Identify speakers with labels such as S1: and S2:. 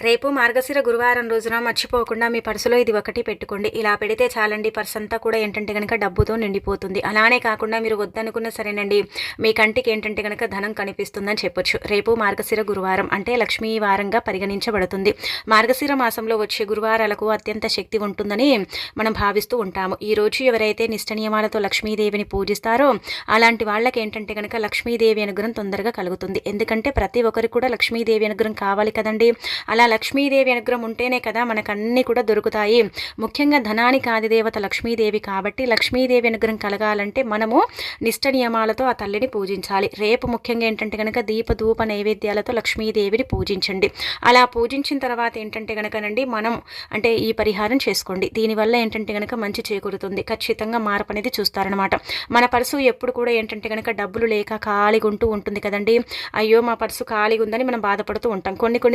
S1: రేపు మార్గశిర గురువారం రోజున మర్చిపోకుండా మీ పర్సులో ఇది ఒకటి పెట్టుకోండి. ఇలా పెడితే చాలండి పర్స్ అంతా కూడా ఏంటంటే కనుక డబ్బుతో నిండిపోతుంది. అలానే కాకుండా మీరు వద్దనుకున్న సరేనండి మీ కంటికి ఏంటంటే కనుక ధనం కనిపిస్తుందని చెప్పొచ్చు. రేపు మార్గశిర గురువారం అంటే లక్ష్మీ వారంగా పరిగణించబడుతుంది. మార్గశిర మాసంలో వచ్చే గురువారాలకు అత్యంత శక్తి ఉంటుందని మనం భావిస్తూ ఉంటాము. ఈ రోజు ఎవరైతే నిష్ట నియమాలతో లక్ష్మీదేవిని పూజిస్తారో అలాంటి వాళ్ళకి ఏంటంటే కనుక లక్ష్మీదేవి అనుగ్రహం తొందరగా కలుగుతుంది. ఎందుకంటే ప్రతి ఒక్కరికి కూడా లక్ష్మీదేవి అనుగ్రహం కావాలి కదండి. అలా లక్ష్మీదేవి అనుగ్రహం ఉంటేనే కదా మనకు అన్నీ కూడా దొరుకుతాయి. ముఖ్యంగా ధనానికి ఆదిదేవత లక్ష్మీదేవి కాబట్టి లక్ష్మీదేవి అనుగ్రహం కలగాలంటే మనము నిష్ట నియమాలతో ఆ తల్లిని పూజించాలి. రేపు ముఖ్యంగా ఏంటంటే కనుక దీప ధూప నైవేద్యాలతో లక్ష్మీదేవిని పూజించండి. అలా పూజించిన తర్వాత ఏంటంటే కనుకనండి మనం అంటే ఈ పరిహారం చేసుకోండి. దీనివల్ల ఏంటంటే కనుక మంచి చేకూరుతుంది. ఖచ్చితంగా మార్పు అనేది చూస్తారనమాట మన పర్సు ఎప్పుడు కూడా ఏంటంటే కనుక డబ్బులు లేక ఖాళీగా ఉంటూ ఉంటుంది కదండి. అయ్యో మా పర్సు ఖాళీగా ఉందని మనం బాధపడుతూ ఉంటాం. కొన్ని కొన్ని